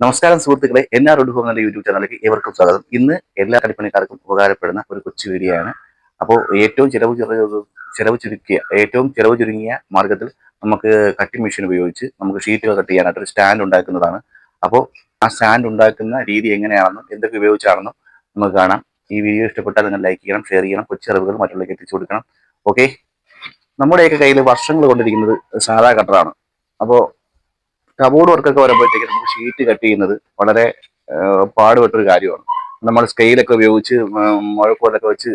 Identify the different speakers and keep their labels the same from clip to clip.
Speaker 1: നമസ്കാരം സുഹൃത്തുക്കളെ എന്നാ റോഡ് ഹോം എന്ന യൂട്യൂബ് ചാനലിലേക്ക് ഏവർക്കും സ്വാഗതം. ഇന്ന് എല്ലാ കടിപ്പണിക്കാർക്കും ഉപകാരപ്പെടുന്ന ഒരു കൊച്ചു വീഡിയോ അപ്പോൾ ഏറ്റവും ചിലവ് ചിലവ് ചുരുക്കിയ ഏറ്റവും ചിലവ് ചുരുങ്ങിയ മാർഗത്തിൽ നമുക്ക് കട്ടിംഗ് മെഷീൻ ഉപയോഗിച്ച് നമുക്ക് ഷീറ്റുകൾ കട്ട് ചെയ്യാനായിട്ട് ഒരു സ്റ്റാൻഡ് ഉണ്ടാക്കുന്നതാണ്. അപ്പോൾ ആ സ്റ്റാൻഡ് ഉണ്ടാക്കുന്ന രീതി എങ്ങനെയാണെന്നും എന്തൊക്കെ ഉപയോഗിച്ചാണെന്നും നമുക്ക് കാണാം. ഈ വീഡിയോ ഇഷ്ടപ്പെട്ടാൽ നിങ്ങൾ ലൈക്ക് ചെയ്യണം ഷെയർ ചെയ്യണം കൊച്ചറിവുകൾ മറ്റുള്ളവർക്ക് എത്തിച്ചു കൊടുക്കണം. ഓക്കെ നമ്മുടെയൊക്കെ കയ്യിൽ വർഷങ്ങൾ കൊണ്ടിരിക്കുന്നത് സാധാ കട്ടറാണ് അപ്പോൾ കബോർഡ് വർക്കൊക്കെ വരുമ്പോഴത്തേക്ക് നമുക്ക് ഷീറ്റ് കട്ട് ചെയ്യുന്നത് വളരെ പാടുപെട്ടൊരു കാര്യമാണ്. നമ്മൾ സ്കെയിലൊക്കെ ഉപയോഗിച്ച് മുഴക്കോലൊക്കെ വെച്ച്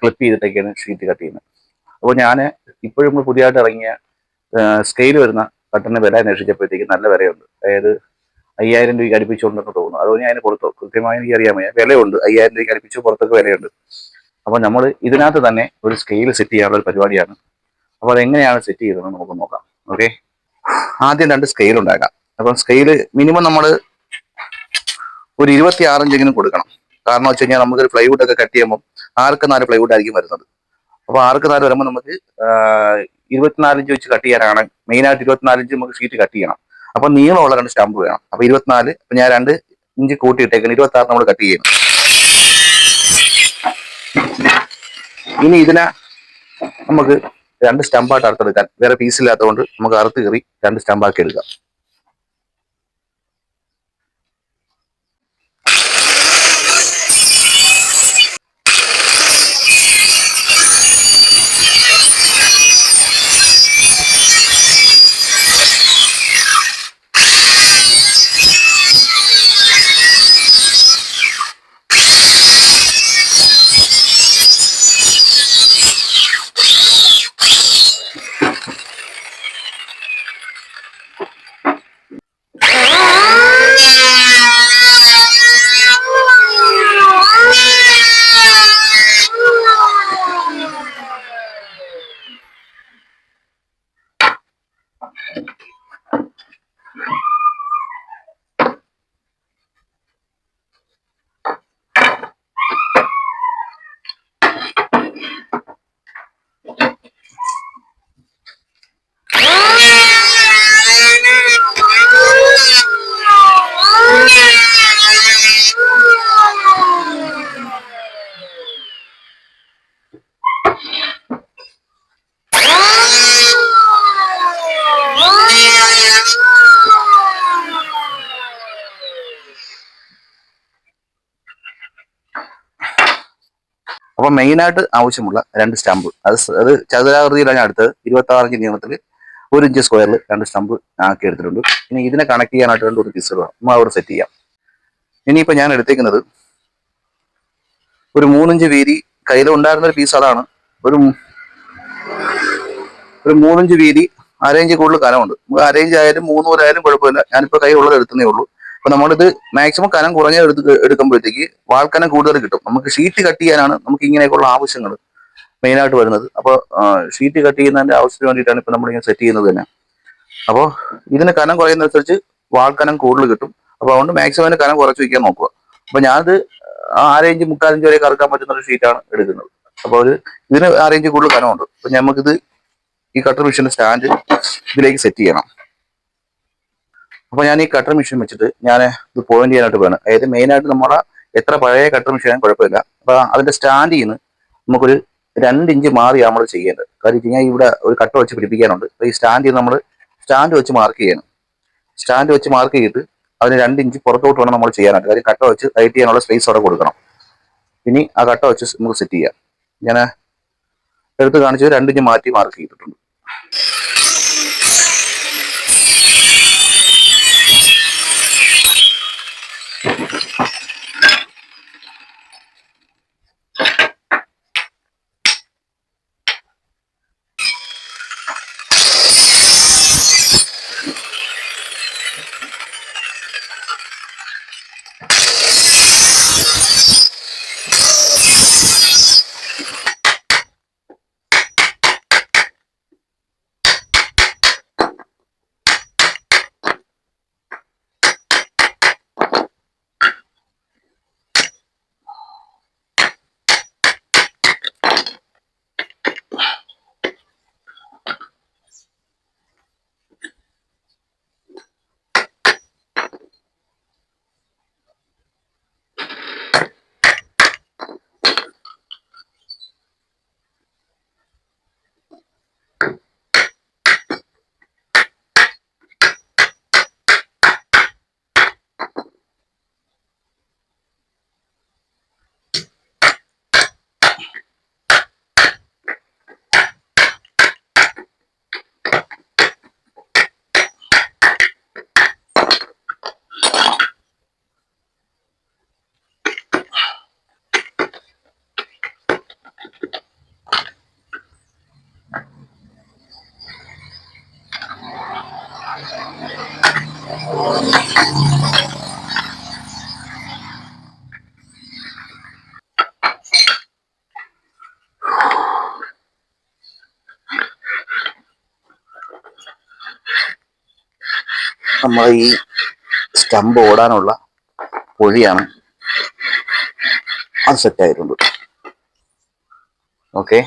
Speaker 1: ക്ലിപ്പ് ചെയ്തിട്ടൊക്കെയാണ് ഷീറ്റ് കട്ട് ചെയ്യുന്നത്. അപ്പോൾ ഞാൻ ഇപ്പോഴും നമ്മൾ പുതിയതായിട്ട് ഇറങ്ങിയ സ്കെയിൽ വരുന്ന കട്ടറിന് വില അന്വേഷിച്ചപ്പോഴത്തേക്ക് നല്ല വിലയുണ്ട്. അതായത് അയ്യായിരം രൂപയ്ക്ക് അടുപ്പിച്ചുകൊണ്ടെന്ന് തോന്നുന്നു. അതുകൊണ്ട് ഞാൻ കൊടുത്തു. കൃത്യമായി എനിക്ക് വിലയുണ്ട്. അയ്യായിരം രൂപയ്ക്ക് അടുപ്പിച്ച് പുറത്തൊക്കെ വിലയുണ്ട്. അപ്പോൾ നമ്മൾ ഇതിനകത്ത് തന്നെ ഒരു സ്കെയിൽ സെറ്റ് ചെയ്യാനുള്ള ഒരു പരിപാടിയാണ്. അപ്പോൾ അതെങ്ങനെയാണ് സെറ്റ് ചെയ്തതെന്ന് നമുക്ക് നോക്കാം. ഓക്കെ ആദ്യം രണ്ട് സ്കെയിൽ ഉണ്ടാക്കാം. അപ്പം സ്കെയിൽ മിനിമം നമ്മൾ ഒരു ഇരുപത്തി ആറിഞ്ചെങ്കിലും കൊടുക്കണം. കാരണം വെച്ച് കഴിഞ്ഞാൽ നമുക്ക് പ്ലൈവുഡ് ഒക്കെ കട്ട് ചെയ്യുമ്പോൾ ആർക്ക് നാല് പ്ലൈവുഡ് ആയിരിക്കും വരുന്നത്. അപ്പോൾ ആർക്ക് നാല് വരുമ്പോൾ നമുക്ക് ഇരുപത്തിനാലിഞ്ച് വെച്ച് കട്ട് ചെയ്യാനാണ്. മെയിനായിട്ട് ഇരുപത്തിനാലിഞ്ച് നമുക്ക് ഷീറ്റ് കട്ട് ചെയ്യണം. അപ്പോൾ നീളമുള്ള രണ്ട് സ്റ്റാമ്പ് വേണം. അപ്പോൾ ഇരുപത്തിനാല് അപ്പം ഞാൻ രണ്ട് ഇഞ്ച് കൂട്ടിയിട്ടേക്കണം ഇരുപത്തി ആറ് നമ്മൾ കട്ട് ചെയ്യണം. ഇനി ഇതിനെ നമുക്ക് രണ്ട് സ്റ്റമ്പായിട്ട് അറുത്തെടുക്കാൻ വേറെ പീസ് ഇല്ലാത്തതുകൊണ്ട് നമുക്ക് അറുത്ത് കയറി രണ്ട് സ്റ്റമ്പാക്കി എടുക്കാം. അപ്പൊ മെയിനായിട്ട് ആവശ്യമുള്ള രണ്ട് സ്റ്റാമ്പ് അത് അത് ചതുരാകൃതിയിലാണ് ഞാൻ എടുത്തത് ഇരുപത്തി ഇഞ്ച് നീളത്തിൽ ഒരു ഇഞ്ച് സ്ക്വയറിൽ രണ്ട് സ്റ്റാമ്പ് ആക്കി എടുത്തിട്ടുണ്ട്. ഇനി ഇതിനെ കണക്ട് ചെയ്യാനായിട്ട് രണ്ട് പീസ് ഇടുക നമ്മൾ അവിടെ സെറ്റ് ചെയ്യാം. ഇനിയിപ്പോ ഞാൻ എടുത്തേക്കുന്നത് ഒരു മൂന്നിഞ്ച് വീതി കയ്യിൽ ഒരു പീസ് അതാണ്. ഒരു ഒരു മൂന്നിഞ്ച് വീതി അരയിഞ്ച് കൂടുതൽ കനമുണ്ട്. നമുക്ക് അരയിഞ്ച് ആയാലും മൂന്നൂരായാലും കുഴപ്പമില്ല. ഞാനിപ്പോ കൈ ഉള്ളത് എടുത്തേ ഉള്ളൂ. അപ്പൊ നമ്മളിത് മാക്സിമം കനം കുറഞ്ഞ എടുത്ത് എടുക്കുമ്പോഴത്തേക്ക് വാൾക്കനം കൂടുതൽ കിട്ടും. നമുക്ക് ഷീറ്റ് കട്ട് ചെയ്യാനാണ് നമുക്ക് ഇങ്ങനെയൊക്കെയുള്ള ആവശ്യങ്ങൾ മെയിൻ ആയിട്ട് വരുന്നത്. അപ്പോൾ ഷീറ്റ് കട്ട് ചെയ്യുന്നതിന്റെ ആവശ്യത്തിന് വേണ്ടിയിട്ടാണ് ഇപ്പൊ നമ്മളിങ്ങനെ സെറ്റ് ചെയ്യുന്നത് തന്നെ. അപ്പോൾ ഇതിന് കനം കുറയുന്നതനുസരിച്ച് വാൾക്കനം കൂടുതൽ കിട്ടും. അപ്പോൾ അതുകൊണ്ട് മാക്സിമം അതിന് കനം കുറച്ച് വയ്ക്കാൻ നോക്കുക. അപ്പോൾ ഞാനത് ആറേഞ്ച് മുക്കാലഞ്ച് വരെ കറക്കാൻ പറ്റുന്ന ഒരു ഷീറ്റാണ് എടുക്കുന്നത്. അപ്പോൾ ഒരു ഇതിന് ആറേഞ്ച് കൂടുതൽ കനമുണ്ട്. അപ്പോൾ നമുക്കിത് ഈ കട്ടർ മെഷീന്റെ സ്റ്റാൻഡ് ഇതിലേക്ക് സെറ്റ് ചെയ്യണം. അപ്പൊ ഞാൻ ഈ കട്ടർ മെഷീൻ വെച്ചിട്ട് ഞാൻ ഇത് പോയിന്റ് ചെയ്യാനായിട്ട് വേണം അതായത് മെയിൻ ആയിട്ട് നമ്മളെ എത്ര പഴയ കട്ടർ മെഷീൻ കുഴപ്പമില്ല. അപ്പോൾ അതിന്റെ സ്റ്റാൻഡിൽ നിന്ന് നമുക്കൊരു രണ്ട് ഇഞ്ച് മാറി നമ്മൾ ചെയ്യേണ്ടത്. കാര്യം വെച്ച് കഴിഞ്ഞാൽ ഇവിടെ ഒരു കട്ട വെച്ച് പിടിപ്പിക്കാനുണ്ട്. അപ്പൊ ഈ സ്റ്റാൻഡിൽ നമ്മൾ സ്റ്റാൻഡ് വെച്ച് മാർക്ക് ചെയ്യണം. സ്റ്റാൻഡ് വെച്ച് മാർക്ക് ചെയ്തിട്ട് അതിന് രണ്ട് ഇഞ്ച് പുറത്തോട്ട് വേണം നമ്മൾ ചെയ്യാനായിട്ട്. കാര്യം കട്ട വെച്ച് ടൈറ്റ് ചെയ്യാനുള്ള സ്പേസ് അവിടെ കൊടുക്കണം. ഇനി ആ കട്ട വെച്ച് നമുക്ക് സെറ്റ് ചെയ്യാം. ഞാൻ എടുത്ത് കാണിച്ചത് രണ്ട് ഇഞ്ച് മാറ്റി മാർക്ക് ചെയ്തിട്ടുണ്ട്. നമ്മൾ ഈ സ്റ്റമ്പ് ഓടാനുള്ള പൊഴിയാണ് അത് സെറ്റ് ആയിട്ടുണ്ട്. ഓക്കെ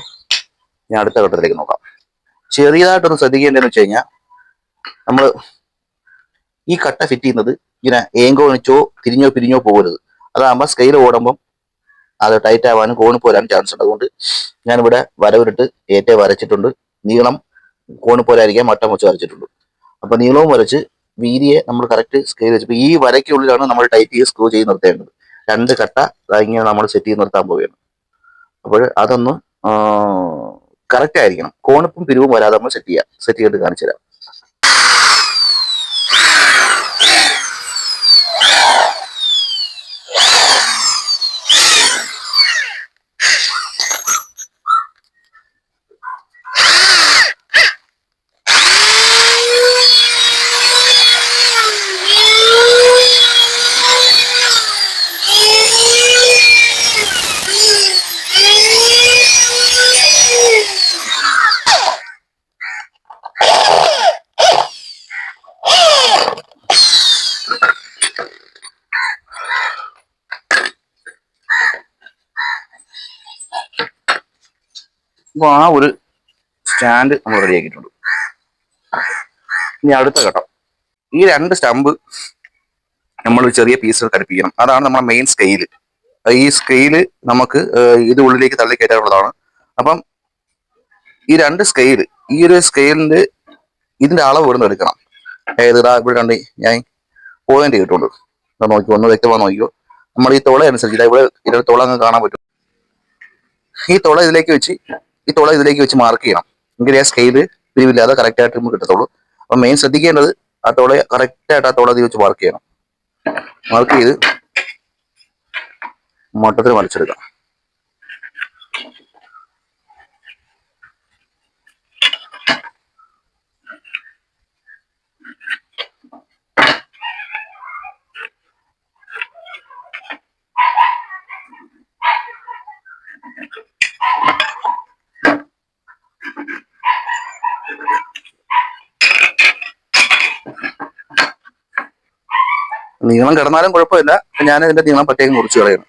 Speaker 1: ഞാൻ അടുത്ത ഘട്ടത്തിലേക്ക് നോക്കാം. ചെറിയതായിട്ടൊന്ന് ശ്രദ്ധിക്കേണ്ടതെന്ന് വെച്ച് കഴിഞ്ഞാൽ നമ്മൾ ഈ കട്ട ഫിറ്റ് ചെയ്യുന്നത് ഇങ്ങനെ ഏങ്കോ വെച്ചോ തിരിഞ്ഞോ പിരിഞ്ഞോ പോകരുത്. അതാകുമ്പോൾ സ്കെയിൽ ഓടുമ്പം അത് ടൈറ്റ് ആവാനും കോണ് പോരാനും ചാൻസ് ഉണ്ട്. അതുകൊണ്ട് ഞാനിവിടെ വരവിട്ട് ഏറ്റവും വരച്ചിട്ടുണ്ട്. നീളം കോണ് പോരായിരിക്കാൻ മട്ടം വെച്ച് വരച്ചിട്ടുണ്ട്. അപ്പൊ നീളവും വരച്ച് വീതിയെ നമ്മൾ കറക്റ്റ് സ്കെയിൽ വെച്ചപ്പോൾ ഈ വരയ്ക്കുള്ളിലാണ് നമ്മൾ ടൈറ്റ് ചെയ്ത് സ്ക്രൂ ചെയ്ത് നിർത്തേണ്ടത്. രണ്ട് കട്ട ഇങ്ങനെ നമ്മൾ സെറ്റ് ചെയ്ത് നിർത്താൻ പോവുകയാണ്. അപ്പോൾ അതൊന്ന് കറക്റ്റ് ആയിരിക്കണം. കോണിപ്പും പിരിവും വരാതെ നമ്മൾ സെറ്റ് ചെയ്യാം. സെറ്റ് ചെയ്തിട്ട് കാണിച്ചു തരാം അപ്പൊ ആ ഒരു സ്റ്റാൻഡ് നമ്മൾ റെഡിയാക്കിയിട്ടുണ്ട് ഇനി അടുത്ത ഘട്ടം. ഈ രണ്ട് സ്റ്റമ്പ് നമ്മൾ ചെറിയ പീസുകൾ ഘടിപ്പിക്കണം അതാണ് നമ്മുടെ മെയിൻ സ്കെയിൽ ഈ സ്കെയിൽ നമുക്ക് ഇത് ഉള്ളിലേക്ക് തള്ളി കയറ്റാനുള്ളതാണ്. അപ്പം ഈ രണ്ട് സ്കെയിൽ ഈ ഒരു സ്കെയിലിന്റെ ഇതിന്റെ അളവ് ഇവിടെ നിന്ന് എടുക്കണം. ഏത് ഇതാ ഇവിടെ കണ്ട് ഞാൻ പോയിന്റ് കിട്ടുള്ളൂ നോക്കി ഒന്ന് വ്യക്തമായി നോക്കിയോ നമ്മൾ ഈ തുള അനുസരിച്ച് ഇവിടെ ഇതിന്റെ തുള അങ്ങ് കാണാൻ പറ്റും. ഈ തുള ഇതിലേക്ക് വെച്ച് ഈ തുള ഇതിലേക്ക് വെച്ച് മാർക്ക് ചെയ്യണം. എങ്കിലേ ആ സ്കെയിൽ പിരിവില്ലാതെ കറക്റ്റ് ആയിട്ട് നമുക്ക് കിട്ടത്തുള്ളൂ. അപ്പൊ മെയിൻ ശ്രദ്ധിക്കേണ്ടത് ആ തുള കറക്റ്റായിട്ട് ആ തുള ഇതിൽ വെച്ച് മാർക്ക് ചെയ്യണം. മാർക്ക് ചെയ്ത് മൊട്ടത്തിൽ മറിച്ചെടുക്കാം നീളം കിടന്നാലും കുഴപ്പമില്ല. ഞാൻ ഇതിന്റെ നീളം പ്രത്യേകം മുറിച്ച് കളയുന്നു.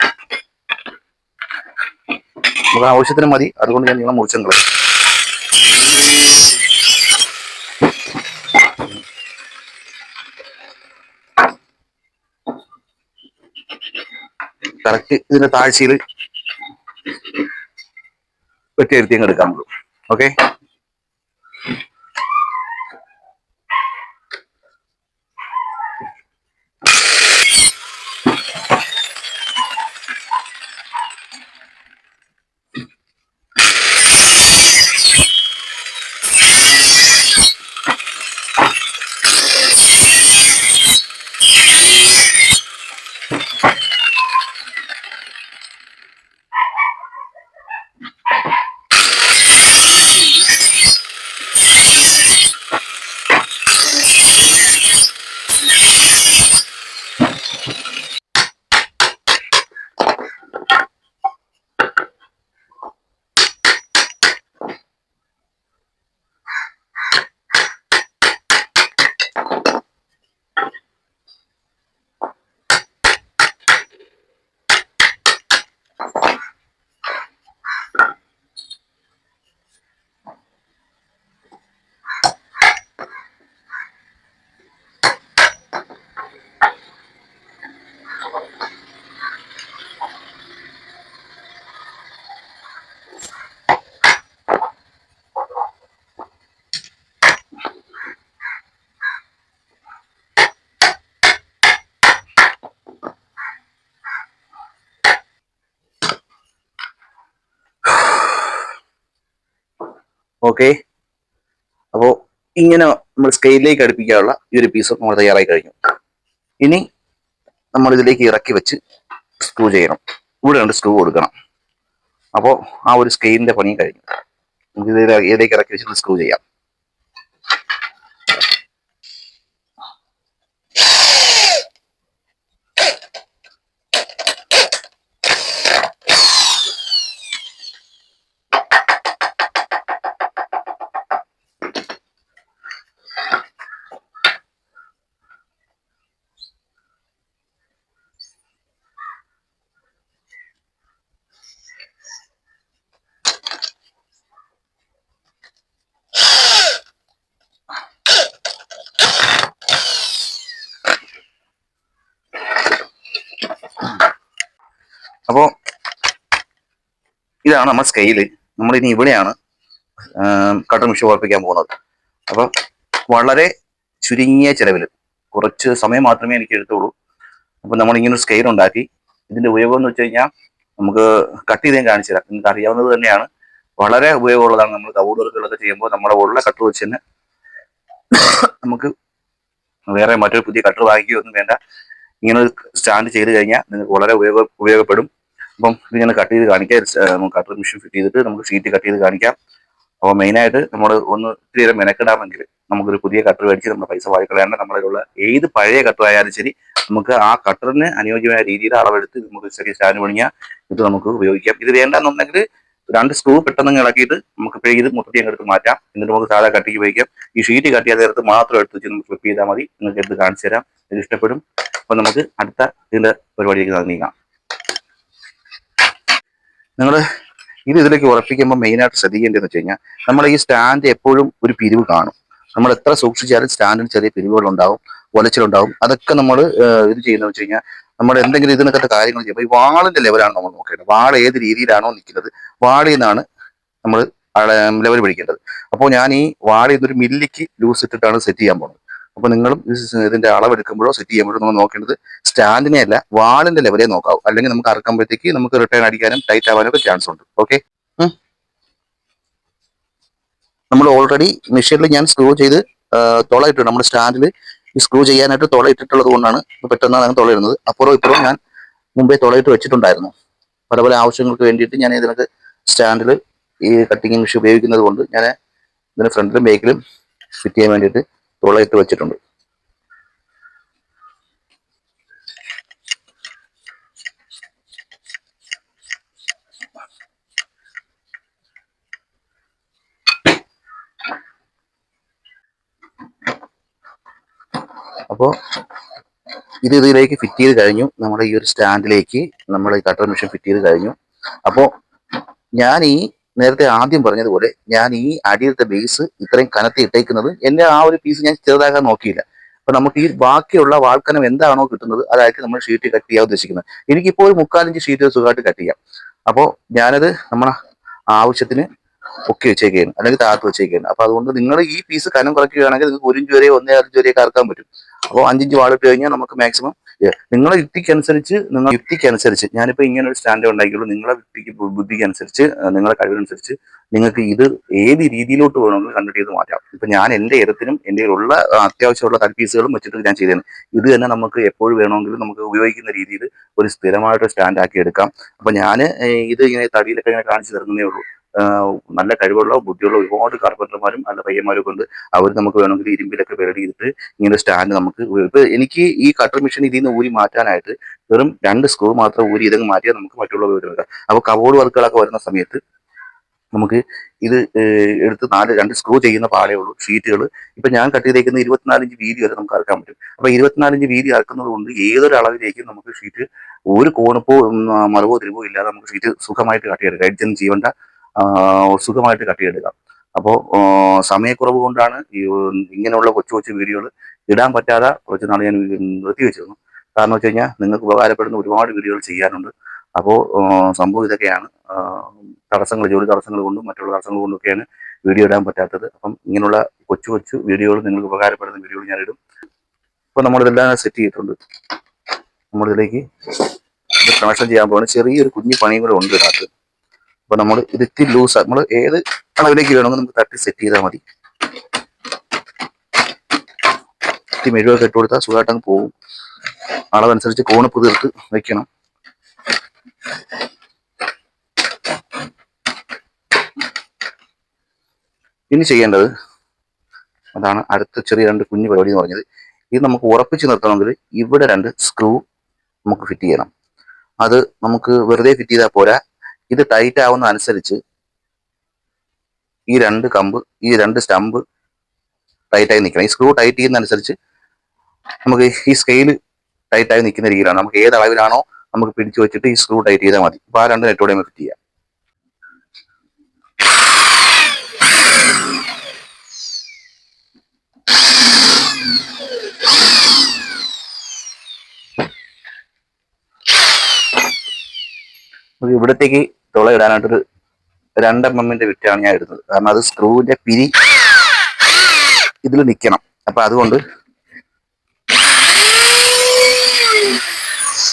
Speaker 1: നമുക്ക് ആവശ്യത്തിന് മതി. അതുകൊണ്ട് ഞാൻ നീളം മുറിച്ചും കളയും. കറക്റ്റ് ഇതിന്റെ താഴ്ചയിൽ വെട്ടിയെടുത്തി അങ്ങ് എടുക്കാൻ പറ്റും ഓക്കെ? ഓക്കെ അപ്പോൾ ഇങ്ങനെ നമ്മൾ സ്കെയിലിലേക്ക് അടുപ്പിക്കാനുള്ള ഈ ഒരു പീസ് നമ്മൾ തയ്യാറായി കഴിഞ്ഞു. ഇനി നമ്മൾ ഇതിലേക്ക് ഇറക്കി വെച്ച് സ്ക്രൂ ചെയ്യണം. ഇവിടെ രണ്ട് സ്ക്രൂ കൊടുക്കണം. അപ്പോൾ ആ ഒരു സ്കെയിലിന്റെ പണി കഴിഞ്ഞു. നമുക്ക് ഇതിലെ ഇതിലേക്ക് ഇറക്കി വെച്ച് സ്ക്രൂ ചെയ്യാം. ഇതാണ് നമ്മുടെ സ്കെയിൽ നമ്മൾ ഇനി ഇവിടെയാണ് കട്ടർ മിഷൻ ഉറപ്പിക്കാൻ പോകുന്നത്. അപ്പൊ വളരെ ചുരുങ്ങിയ ചെലവിൽ കുറച്ച് സമയം മാത്രമേ എനിക്ക് എടുത്തുള്ളൂ. അപ്പൊ നമ്മൾ ഇങ്ങനെ ഒരു സ്കെയിൽ ഉണ്ടാക്കി. ഇതിന്റെ ഉപയോഗം എന്ന് വെച്ച് കഴിഞ്ഞാൽ നമുക്ക് കട്ട് ചെയ്തേം കാണിച്ചു തരാം. നിങ്ങൾക്ക് അറിയാവുന്നത് തന്നെയാണ്. വളരെ ഉപയോഗമുള്ളതാണ് നമ്മൾ കബോർഡ് വർക്കുകളൊക്കെ ചെയ്യുമ്പോൾ നമ്മുടെ ഉള്ള കട്ടർ വെച്ച് തന്നെ നമുക്ക് വേറെ മറ്റൊരു പുതിയ കട്ടർ വാങ്ങിക്കുകയൊന്നും വേണ്ട. ഇങ്ങനെ സ്റ്റാൻഡ് ചെയ്ത് കഴിഞ്ഞാൽ നിങ്ങൾക്ക് വളരെ ഉപയോഗ ഉപയോഗപ്പെടും. അപ്പം ഇത് ഞാൻ കട്ട് ചെയ്ത് കാണിക്കാം. കട്ടർ മെഷീൻ ഫിറ്റ് ചെയ്തിട്ട് നമുക്ക് ഷീറ്റ് കട്ട് ചെയ്ത് കാണിക്കാം. അപ്പോൾ മെയിനായിട്ട് നമ്മൾ ഒന്ന് ഇത്തിരി നേരം മെനക്കെടാമെങ്കിൽ നമുക്കൊരു പുതിയ കട്ടർ മേടിച്ച് നമ്മുടെ പൈസ വായിക്കളയാണ്ട് നമ്മളിലുള്ള ഏത് പഴയ കട്ടർ ആയാലും ശരി നമുക്ക് ആ കട്ടറിന് അനുയോജ്യമായ രീതിയിൽ അളവെടുത്ത് നമുക്ക് ചെറിയ സ്റ്റാൻഡ് പണിയാൽ ഇത് നമുക്ക് ഉപയോഗിക്കാം. ഇത് വേണ്ടെന്നുണ്ടെങ്കിൽ രണ്ട് സ്ക്രൂ പെട്ടെന്ന് ഇളക്കിയിട്ട് നമുക്ക് പേ ചെയ്ത് മൊത്തത്തിൽ അങ്ങെടുത്ത് മാറ്റാം. എന്നിട്ട് നമുക്ക് സാധാ കട്ടിക്ക് ഉപയോഗിക്കാം. ഈ ഷീറ്റ് കട്ടിയ നേരത്ത് മാത്രം എടുത്ത് വെച്ച് നമുക്ക് ഫ്ലിപ്പ് ചെയ്താൽ മതി. നിങ്ങൾക്ക് എടുത്ത് കാണിച്ചു തരാം. ഇത് ഇഷ്ടപ്പെടും. അപ്പൊ നമുക്ക് അടുത്ത ഇതിന്റെ പരിപാടിയിലേക്ക് നീങ്ങാം. നിങ്ങൾ ഇത് ഇതിലേക്ക് ഉറപ്പിക്കുമ്പോൾ മെയിനായിട്ട് ശ്രദ്ധിക്കേണ്ടതെന്ന് വെച്ച് കഴിഞ്ഞാൽ നമ്മൾ ഈ സ്റ്റാൻഡ് എപ്പോഴും ഒരു പിരിവ് കാണും. നമ്മൾ എത്ര സൂക്ഷിച്ചാലും സ്റ്റാൻഡിന് ചെറിയ പിരിവുകളുണ്ടാവും ഒലച്ചിലുണ്ടാവും. അതൊക്കെ നമ്മൾ ഇത് ചെയ്യുന്നത് വെച്ച് കഴിഞ്ഞാൽ നമ്മൾ എന്തെങ്കിലും ഇതിനകത്തെ കാര്യങ്ങൾ ചെയ്യുമ്പോൾ ഈ വാളിന്റെ ലെവലാണ് നമ്മൾ നോക്കേണ്ടത്? വാൾ ഏത് രീതിയിലാണോ നിൽക്കുന്നത്? വാളിൽ നിന്നാണ് നമ്മൾ ലെവൽ പിടിക്കേണ്ടത്. അപ്പോൾ ഞാൻ ഈ വാളിൽ നിന്നൊരു മില്ലിക്ക് ലൂസ് ഇട്ടിട്ടാണ് സെറ്റ് ചെയ്യാൻ പോകുന്നത് അപ്പോൾ നിങ്ങളും ഇതിന്റെ അളവെടുക്കുമ്പോഴോ സെറ്റ് ചെയ്യുമ്പോഴോ നമ്മൾ നോക്കേണ്ടത് സ്റ്റാൻഡിനെ അല്ല വാളിന്റെ ലെവലേ നോക്കാവൂ. അല്ലെങ്കിൽ നമുക്ക് അറക്കുമ്പോഴത്തേക്ക് നമുക്ക് റിട്ടേൺ അടിക്കാനും ടൈറ്റ് ആവാനും ഒക്കെ ചാൻസ് ഉണ്ട് ഓക്കെ നമ്മൾ ഓൾറെഡി മെഷീനിൽ ഞാൻ സ്ക്രൂ ചെയ്ത് തുള ഇട്ടു നമ്മുടെ സ്റ്റാൻഡിൽ സ്ക്രൂ ചെയ്യാനായിട്ട് തുള ഇട്ടിട്ടുള്ളത് കൊണ്ടാണ് പെട്ടെന്നാണ് ഞാൻ തുളയിടുന്നത് അപ്പുറം ഇപ്പുറം ഞാൻ മുമ്പേ തുളയിട്ട് വെച്ചിട്ടുണ്ടായിരുന്നു. പല പല ആവശ്യങ്ങൾക്ക് വേണ്ടിയിട്ട് ഞാൻ ഇതിനൊക്കെ സ്റ്റാൻഡിൽ ഈ കട്ടിങ് മെഷീൻ ഉപയോഗിക്കുന്നത് കൊണ്ട് ഞാൻ ഇതിന് ഫ്രണ്ടിലും ബാക്കിലും ഫിറ്റ് ചെയ്യാൻ വേണ്ടിയിട്ട് തുളയിട്ട് വെച്ചിട്ടുണ്ട്. അപ്പോൾ ഇത് ഇതിലേക്ക് ഫിറ്റ് ചെയ്ത് കഴിഞ്ഞു. നമ്മുടെ ഈ ഒരു സ്റ്റാൻഡിലേക്ക് നമ്മൾ ഈ കട്ടർ മെഷീൻ ഫിറ്റ് ചെയ്ത് കഴിഞ്ഞു. അപ്പോൾ ഞാൻ ഈ നേരത്തെ ആദ്യം പറഞ്ഞതുപോലെ ഞാൻ ഈ അടിയിലത്തെ ബേസ് ഇത്രയും കനത്തി ഇട്ടേക്കുന്നത് എന്റെ ആ ഒരു പീസ് ഞാൻ ചെറുതാക്കാൻ നോക്കിയില്ല. അപ്പൊ നമുക്ക് ഈ ബാക്കിയുള്ള വാൾക്കനം എന്താണോ കിട്ടുന്നത് അതായിരിക്കും നമ്മൾ ഷീറ്റ് കട്ട് ചെയ്യാൻ ഉദ്ദേശിക്കുന്നത്. എനിക്കിപ്പോൾ ഒരു മുക്കാലഞ്ച് ഷീറ്റ് സുഖമായിട്ട് കട്ട് ചെയ്യാം. അപ്പോൾ ഞാനത് നമ്മളെ ആവശ്യത്തിന് പൊക്കി വെച്ചേക്കാണ് അല്ലെങ്കിൽ താഴ്ത്ത് വെച്ചേക്കാണ് അപ്പൊ അതുകൊണ്ട് നിങ്ങൾ ഈ പീസ് കനം കുറയ്ക്കുകയാണെങ്കിൽ നിങ്ങൾക്ക് ഒരു ഇഞ്ച് വരെയോ ഒന്നേ അഞ്ച് വരെയൊക്കെ അറക്കാൻ പറ്റും. അപ്പോൾ അഞ്ചിഞ്ച് വാളിട്ട് കഴിഞ്ഞാൽ നമുക്ക് മാക്സിമം നിങ്ങളെ യുക്തിക്കനുസരിച്ച് നിങ്ങൾ യുക്തിക്കനുസരിച്ച് ഞാനിപ്പോൾ ഇങ്ങനെ ഒരു സ്റ്റാൻഡ് ഉണ്ടാക്കിയുള്ളൂ നിങ്ങളെ യുക്തിക്ക് ബുദ്ധിക്കനുസരിച്ച് നിങ്ങളുടെ നിങ്ങളെ കഴിവിനനുസരിച്ച് നിങ്ങൾക്ക് ഇത് ഏത് രീതിയിലോട്ട് വേണമെങ്കിലും കണ്ടിട്ട് ചെയ്ത് മാറ്റാം. ഇപ്പൊ ഞാൻ എന്റെ ഇടത്തിനും എന്റെ ഉള്ള അത്യാവശ്യമുള്ള കൽപ്പീസുകളും വെച്ചിട്ട് ഞാൻ ചെയ്തതാണ് ഇത് തന്നെ നമുക്ക് എപ്പോഴും വേണമെങ്കിലും നമുക്ക് ഉപയോഗിക്കുന്ന രീതിയിൽ ഒരു സ്ഥിരമായിട്ട് സ്റ്റാൻഡ് ആക്കി എടുക്കാം. അപ്പൊ ഞാൻ ഇത് ഇങ്ങനെ തടിയിലൊക്കെ ഇങ്ങനെ കാണിച്ചു തരുന്നേ ഉള്ളൂ. നല്ല കഴിവുള്ള ബുദ്ധിയുള്ള ഒരുപാട് കാർപ്പന്റർമാരും നല്ല പയ്യന്മാരും കൊണ്ട് അവർ നമുക്ക് വേണമെങ്കിൽ ഇരുമ്പിലൊക്കെ വെൽഡ് ചെയ്തിട്ട് ഇങ്ങനെ സ്റ്റാൻഡ് നമുക്ക് ഇപ്പൊ എനിക്ക് ഈ കട്ടർ മെഷീൻ ഇതിൽ നിന്ന് ഊരി മാറ്റാനായിട്ട് വെറും രണ്ട് സ്ക്രൂ മാത്രം ഊരി ഇതങ്ങ് മാറ്റിയാൽ നമുക്ക് മറ്റുള്ള ഉപയോഗം അപ്പോൾ കബോർഡ് വർക്കുകളൊക്കെ വരുന്ന സമയത്ത് നമുക്ക് ഇത് എടുത്ത് നാല് രണ്ട് സ്ക്രൂ ചെയ്യുന്ന പാടേ ഉള്ളൂ ഷീറ്റുകൾ ഇപ്പൊ ഞാൻ കട്ട് ചെയ്തേക്കുന്ന ഇരുപത്തിനാലിഞ്ച് വീതി വരെ നമുക്ക് അറക്കാൻ പറ്റും. അപ്പൊ ഇരുപത്തിനാലിഞ്ച് വീതി അറക്കുന്നത് കൊണ്ട് ഏതൊരു അളവിലേക്കും നമുക്ക് ഷീറ്റ് ഒരു കോണിപ്പോ മറവോ തിരിവോ ഇല്ലാതെ നമുക്ക് ഷീറ്റ് സുഖമായിട്ട് കട്ട് ഗൈഡ് എഡ്ജൊന്നും ചെയ്യേണ്ട. സുഖമായിട്ട് കട്ട് ചെയ്തെടുക്കാം അപ്പോൾ സമയക്കുറവ് കൊണ്ടാണ് ഈ ഇങ്ങനെയുള്ള കൊച്ചു കൊച്ചു വീഡിയോകൾ ഇടാൻ പറ്റാതെ കുറച്ച് നാൾ ഞാൻ നിർത്തിവെച്ചിരുന്നു കാരണം വെച്ച് കഴിഞ്ഞാൽ നിങ്ങൾക്ക് ഉപകാരപ്പെടുന്ന ഒരുപാട് വീഡിയോകൾ ചെയ്യാനുണ്ട്. അപ്പോൾ സംഭവം ഇതൊക്കെയാണ്. തടസ്സങ്ങൾ ജോലി തടസ്സങ്ങൾ കൊണ്ടും മറ്റുള്ള തടസ്സങ്ങൾ കൊണ്ടൊക്കെയാണ് വീഡിയോ ഇടാൻ പറ്റാത്തത്. അപ്പം ഇങ്ങനെയുള്ള കൊച്ചു കൊച്ചു വീഡിയോകൾ നിങ്ങൾക്ക് ഉപകാരപ്പെടുന്ന വീഡിയോകൾ ഞാൻ ഇടും. അപ്പോൾ നമ്മളിതെല്ലാം സെറ്റ് ചെയ്തിട്ടുണ്ട്. നമ്മളിതിലേക്ക് കണക്ഷൻ ചെയ്യാൻ പോകുന്ന ചെറിയൊരു കുഞ്ഞു പണിയും കൂടെ ഉണ്ട് ഇതിനകത്ത്. അപ്പോൾ നമ്മൾ ഇത് ഇത്തിരി ലൂസ് നമ്മൾ ഏത് അളവിലേക്ക് വേണമെങ്കിൽ നമുക്ക് തട്ടി സെറ്റ് ചെയ്താൽ മതി. ഇത്തിരി മെഴുകൊക്കെ ഇട്ട് കൊടുത്താൽ സുഖമായിട്ട് അങ്ങ് പോകും അളവനുസരിച്ച് കോണ് പുതിർത്ത് വെക്കണം. ഇനി ചെയ്യേണ്ടത് അതാണ് അടുത്ത ചെറിയ രണ്ട് കുഞ്ഞു പരിപാടി എന്ന് പറഞ്ഞത്. ഇത് നമുക്ക് ഉറപ്പിച്ച് നിർത്തണമെങ്കിൽ ഇവിടെ രണ്ട് സ്ക്രൂ നമുക്ക് ഫിറ്റ് ചെയ്യണം. അത് നമുക്ക് വെറുതെ ഫിറ്റ് ചെയ്താൽ പോരാ. ഇത് ടൈറ്റ് ആവുന്ന അനുസരിച്ച് ഈ രണ്ട് കമ്പ് ഈ രണ്ട് സ്റ്റമ്പ് ടൈറ്റായി നിൽക്കണം. ഈ സ്ക്രൂ ടൈറ്റ് ചെയ്യുന്ന അനുസരിച്ച് നമുക്ക് ഈ സ്കെയിൽ ടൈറ്റായി നിൽക്കുന്ന രീതിയിലാണ്. നമുക്ക് ഏത് അളവിലാണോ നമുക്ക് പിടിച്ചു വെച്ചിട്ട് ഈ സ്ക്രൂ ടൈറ്റ് ചെയ്താൽ മതി. അപ്പോൾ ആ രണ്ട് നെറ്റോടെ ഫിറ്റ് ചെയ്യാം. ഇവിടത്തേക്ക് തുള ഇടാനായിട്ടൊരു രണ്ട് എം എമ്മിന്റെ വിറ്റാണ് ഞാൻ എടുത്തത് കാരണം അത് സ്ക്രൂവിന്റെ പിരി ഇതിൽ നിൽക്കണം. അപ്പൊ അതുകൊണ്ട്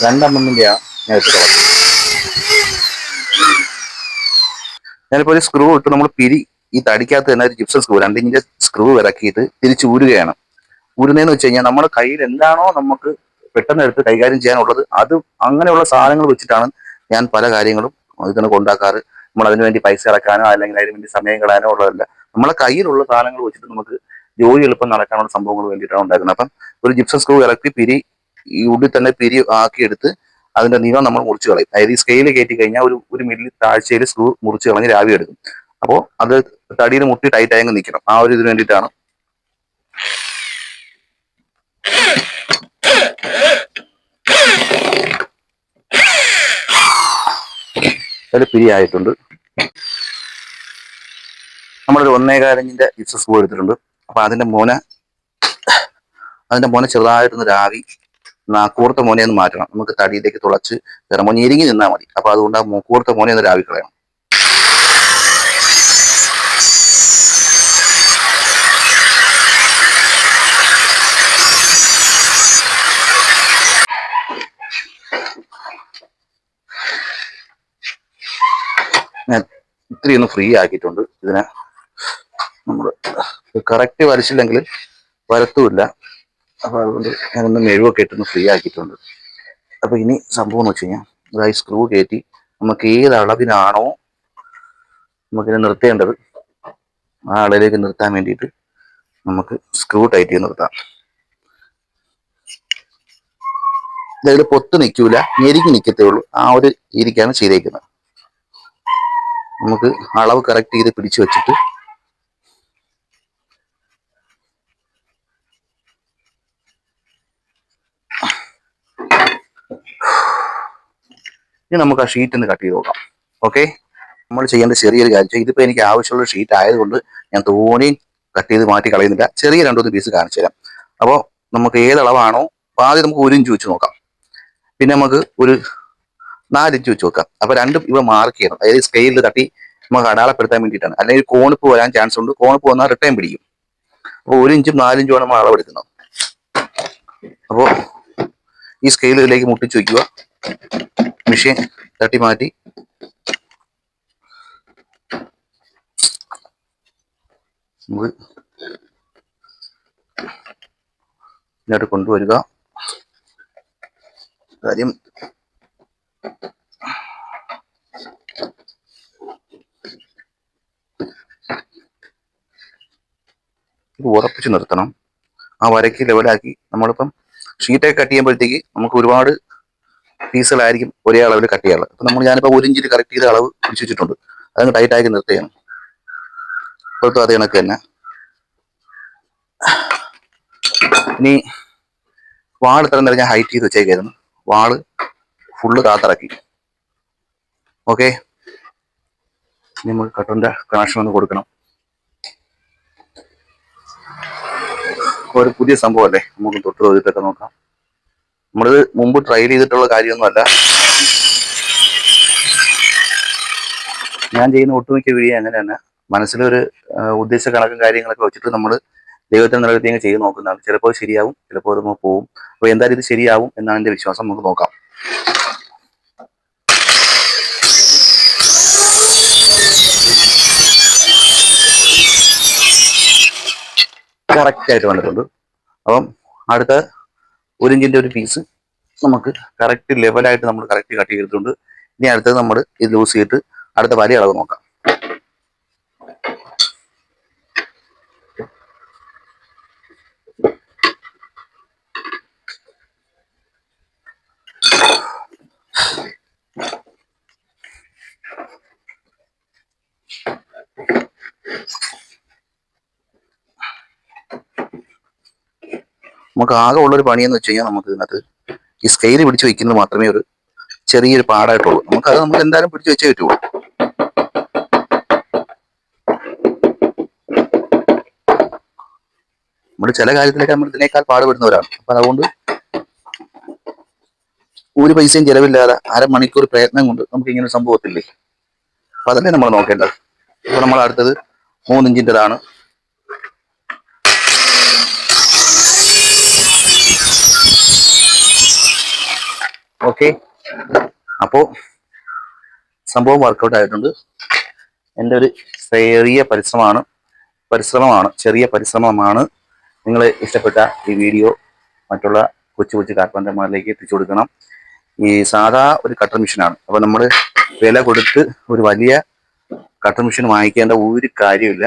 Speaker 1: രണ്ട് എം എമ്മിന്റെയാണ് ഞാൻ ഇട്ട് കളഞ്ഞത്. ഞാനിപ്പോ ഒരു സ്ക്രൂ ഇട്ട് നമ്മൾ പിരി ഈ തടിക്കകത്ത് തന്നെ ഒരു ജിപ്സം സ്ക്രൂ രണ്ടിഞ്ചിന്റെ സ്ക്രൂ ഇറക്കിയിട്ട് തിരിച്ച് ഊരുകയാണ്. ഊരുന്നതെന്ന് വെച്ച് കഴിഞ്ഞാൽ നമ്മുടെ കയ്യിൽ എന്താണോ നമുക്ക് പെട്ടെന്ന് എടുത്ത് കൈകാര്യം ചെയ്യാനുള്ളത് അത് അങ്ങനെയുള്ള സാധനങ്ങൾ വെച്ചിട്ടാണ് ഞാൻ പല കാര്യങ്ങളും ഇതിനെ കൊണ്ടാക്കാറ്. നമ്മൾ അതിനു വേണ്ടി പൈസ ഇറക്കാനോ അല്ലെങ്കിൽ അതിനു വേണ്ടി സമയം കളയാനോ ഉള്ളതല്ല. നമ്മളെ കയ്യിലുള്ള സാധനങ്ങൾ വെച്ചിട്ട് നമുക്ക് ജോലി എളുപ്പം നടക്കാനുള്ള സംഭവങ്ങൾ വേണ്ടിയിട്ടാണ് ഉണ്ടാക്കുന്നത്. അപ്പം ഒരു ജിപ്സം സ്ക്രൂ ഇറക്കി പിരി ഉള്ളിൽ തന്നെ പിരി ആക്കിയെടുത്ത് അതിന്റെ നീളം നമ്മൾ മുറിച്ച് കളയും. അതായത് ഈ സ്കെയിൽ കയറ്റി കഴിഞ്ഞാൽ ഒരു ഒരു മില്ലി താഴ്ചയിൽ സ്ക്രൂ മുറിച്ച് കളഞ്ഞ് രാവി എടുക്കും. അപ്പോൾ അത് തടിയിൽ മുട്ടി ടൈറ്റ് ആയി നിൽക്കണം. ആ ഒരു ഇതിന് വേണ്ടിയിട്ടാണ്. അതിൽ പിരി ആയിട്ടുണ്ട്. നമ്മളൊരു ഒന്നേകാലഞ്ചിന്റെ ജിപ്സം സ്ക്രൂ എടുത്തിട്ടുണ്ട്. അപ്പൊ അതിന്റെ മോന അതിന്റെ മോനെ ചെറുതായിട്ടൊന്ന് രാവി കൂർത്ത മോനെ ഒന്ന് മാറ്റണം. നമുക്ക് തടിയിലേക്ക് തുളച്ച് ഇറങ്ങി ഇരിങ്ങി നിന്നാൽ മതി. അപ്പൊ അതുകൊണ്ട് ആ കൂർത്ത മോനെ ഒന്ന് രാവി കളയണം ഞാൻ ഇത്തിരി ഒന്ന് ഫ്രീ ആക്കിയിട്ടുണ്ട്. ഇതിനെ നമ്മൾ കറക്റ്റ് വലിച്ചില്ലെങ്കിൽ വരത്തുമില്ല അപ്പോൾ അതുകൊണ്ട് ഞാനൊന്ന് മെഴുവൊക്കെ ഇട്ടൊന്ന് ഫ്രീ ആക്കിയിട്ടുണ്ട്. അപ്പോൾ ഇനി സംഭവം എന്ന് വെച്ച് കഴിഞ്ഞാൽ അതായത് സ്ക്രൂ കയറ്റി നമുക്ക് ഏത് അളവിനാണോ നമുക്കിനെ നിർത്തേണ്ടത് ആ അളവിലേക്ക് നിർത്താൻ വേണ്ടിയിട്ട് നമുക്ക് സ്ക്രൂ ടൈറ്റ് ചെയ്ത് നിർത്താം. ഇതിൽ പൊത്ത് നിൽക്കൂല ഞെരുങ്ങി നിൽക്കത്തേ ഉള്ളൂ. ആ ഒരു രീതിക്കാണ് ചെയ്തേക്കുന്നത്. നമുക്ക് അളവ് കറക്റ്റ് ചെയ്ത് പിടിച്ചു വെച്ചിട്ട് ഇനി നമുക്ക് ആ ഷീറ്റ് ഒന്ന് കട്ട് ചെയ്ത് നോക്കാം. ഓക്കെ നമ്മൾ ചെയ്യേണ്ട ചെറിയൊരു കാര്യം ഇതിപ്പോ എനിക്ക് ആവശ്യമുള്ള ഷീറ്റ് ആയതുകൊണ്ട് ഞാൻ തോനെയും കട്ട് ചെയ്ത് മാറ്റി കളയുന്നില്ല. ചെറിയ രണ്ടൊന്ന് പീസ് കാണിച്ചു തരാം. അപ്പോൾ നമുക്ക് ഏതളവാണോ അളവാണോ ആദ്യം നമുക്ക് ഒരു ഇഞ്ച് വെച്ച് നോക്കാം. പിന്നെ നമുക്ക് ഒരു നാല് ഇഞ്ച് വെച്ച് നോക്കാം അപ്പൊ രണ്ടും ഇവ മാർക്ക് ചെയ്യണം. അതായത് സ്കെയിലിൽ തട്ടി നമുക്ക് അടയാളപ്പെടുത്താൻ വേണ്ടിയിട്ടാണ്. അല്ലെങ്കിൽ കോണിപ്പ് വരാൻ ചാൻസ് ഉണ്ട്. കോണിപ്പ് വന്നാൽ റിട്ടേൺ പിടിക്കും. അപ്പോൾ ഒരു ഇഞ്ചും നാലിഞ്ചുമാണ് നമ്മൾ അളവെടുക്കുന്നത്. അപ്പോൾ ഈ സ്കെയിൽ ഇതിലേക്ക് മുട്ടിച്ച് വയ്ക്കുക മെഷീൻ തട്ടി മാറ്റി. കൊണ്ടുവരിക. കാര്യം ഇത് ഉറപ്പിച്ച് നിർത്തണം. ആ വരയ്ക്ക് ലെവലാക്കി നമ്മളിപ്പം ഷീറ്റൊക്കെ കട്ട് ചെയ്യുമ്പോഴത്തേക്ക് നമുക്ക് ഒരുപാട് പീസുകളായിരിക്കും ഒരേ അളവിൽ കട്ട് ചെയ്യാനുള്ളത്. അപ്പം നമ്മൾ ഞാനിപ്പോൾ ഒരു ഇഞ്ചിൽ കറക്റ്റ് ചെയ്ത അളവ് പിടിച്ചു വെച്ചിട്ടുണ്ട്. അതങ്ങ് ടൈറ്റാക്കി നിർത്തുകയാണ് ഇപ്പോഴത്തെ അതേ കണക്ക് തന്നെ. ഇനി വാൾ ഇത്ര നേരം ഹൈറ്റ് ചെയ്ത് വെച്ചേക്കായിരുന്നു. വാൾ ഫുള്ള് കാത്തിറക്കി. ഓക്കെ? നമുക്ക് കട്ടറിന്റെ കണക്ഷൻ ഒന്ന് കൊടുക്കണം. ഒരു പുതിയ സംഭവമല്ലേ? നമുക്ക് തൊട്ട് തൊഴിട്ടൊക്കെ നോക്കാം. നമ്മളിത് മുമ്പ് ട്രയൽ ചെയ്തിട്ടുള്ള കാര്യമൊന്നുമല്ല. ഞാൻ ചെയ്യുന്ന ഒട്ടുമിക്ക വീഡിയോ അങ്ങനെ തന്നെ മനസ്സിലൊരു ഉദ്ദേശ കണക്കും കാര്യങ്ങളൊക്കെ വെച്ചിട്ട് നമ്മൾ ദൈവത്തിന് നിലനിർത്തിയെങ്കിൽ ചെയ്ത് നോക്കുന്നതാണ്. ചിലപ്പോൾ ശരിയാവും ചിലപ്പോൾ അത് പോവും അപ്പോൾ എന്തായാലും ഇത് ശരിയാവും എന്നാണ് എന്റെ വിശ്വാസം. നമുക്ക് നോക്കാം. കറക്റ്റ് ആയിട്ട് വന്നിട്ടുണ്ട് അപ്പം അടുത്ത ഒരു ഇഞ്ചിന്റെ ഒരു പീസ് നമുക്ക് കറക്റ്റ് ലെവലായിട്ട് നമ്മൾ കറക്റ്റ് കട്ട് ചെയ്തിട്ടുണ്ട്. ഇനി അടുത്തത് നമ്മൾ ഇത് ലൂസ് ചെയ്തിട്ട് അടുത്ത വലിയ അളവ് നോക്കാം. നമുക്ക് ആകെ ഉള്ളൊരു പണിയെന്ന് വെച്ച് കഴിഞ്ഞാൽ നമുക്ക് ഇതിനകത്ത് ഈ സ്കെയിൽ പിടിച്ചു വെക്കുന്നത് മാത്രമേ ഒരു ചെറിയൊരു പാടായിട്ടുള്ളൂ. നമുക്ക് അത് നമുക്ക് എന്തായാലും പിടിച്ചു വെച്ചേ പറ്റുള്ളൂ. നമ്മൾ ചില കാര്യത്തിലൊക്കെ നമ്മൾ ഇതിനേക്കാൾ പാടുപെടുന്നവരാണ്. അപ്പൊ അതുകൊണ്ട് ഒരു പൈസയും ചെലവില്ലാതെ അരമണിക്കൂർ പ്രയത്നം കൊണ്ട് നമുക്ക് ഇങ്ങനെ സംഭവത്തില്ലേ അപ്പൊ അതല്ലേ നമ്മൾ നോക്കേണ്ടത്. അപ്പൊ നമ്മൾ അടുത്തത് മൂന്നിഞ്ചിന്റെതാണ്. ഓക്കെ. അപ്പോ സംഭവം വർക്കൗട്ട് ആയിട്ടുണ്ട്. എന്റെ ഒരു ചെറിയ പരിശ്രമമാണ്. പരിശ്രമമാണ് ചെറിയ പരിശ്രമമാണ്. നിങ്ങൾ ഇഷ്ടപ്പെട്ട ഈ വീഡിയോ മറ്റുള്ള കൊച്ചു കൊച്ചു കാർപ്പന്റർമാരിലേക്ക് എത്തിച്ചു കൊടുക്കണം. ഈ സാധാ ഒരു കട്ടർ മെഷീനാണ് അപ്പോൾ നമ്മൾ വില കൊടുത്ത് ഒരു വലിയ കട്ടർ മെഷീൻ വാങ്ങിക്കേണ്ട ഒരു കാര്യമില്ല.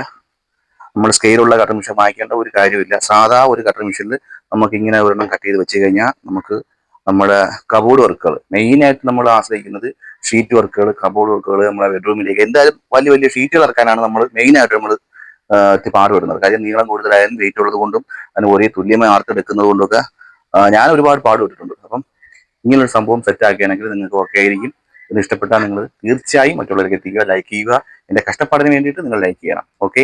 Speaker 1: നമ്മൾ സ്കെയിലുള്ള കട്ടർ മെഷീൻ വാങ്ങിക്കേണ്ട ഒരു കാര്യമില്ല. സാധാ ഒരു കട്ടർ മെഷീനിൽ നമുക്ക് ഇങ്ങനെ ഒരെണ്ണം കട്ട് ചെയ്ത് വെച്ച് കഴിഞ്ഞാൽ നമുക്ക് നമ്മുടെ കബോർഡ് വർക്കുകൾ മെയിനായിട്ട് നമ്മൾ ആശ്രയിക്കുന്നത് ഷീറ്റ് വർക്കുകൾ കബോർഡ് വർക്കുകൾ നമ്മുടെ ബെഡ്റൂമിലേക്ക് എന്തായാലും വലിയ വലിയ ഷീറ്റുകൾ ഇറക്കാനാണ് നമ്മൾ മെയിനായിട്ട് നമ്മൾ പാടുപെടുന്നത്. കാര്യം നീളം കൂടുതലായാലും വെയിറ്റ് ഉള്ളത് കൊണ്ടും അതിന് ഒരേ തുല്യമായി ആർത്തെടുക്കുന്നത് കൊണ്ടൊക്കെ ഞാൻ ഒരുപാട് പാടുപെട്ടിട്ടുണ്ട്. അപ്പം ഇങ്ങനൊരു സംഭവം സെറ്റ് ആക്കുകയാണെങ്കിൽ നിങ്ങൾക്ക് ഓക്കെ ആയിരിക്കും. ഇത് ഇഷ്ടപ്പെട്ടാൽ നിങ്ങൾ തീർച്ചയായും മറ്റുള്ളവർക്ക് എത്തിക്കുക ലൈക്ക് ചെയ്യുക. എന്റെ കഷ്ടപ്പാടിന് വേണ്ടിയിട്ട് നിങ്ങൾ ലൈക്ക് ചെയ്യണം. ഓക്കെ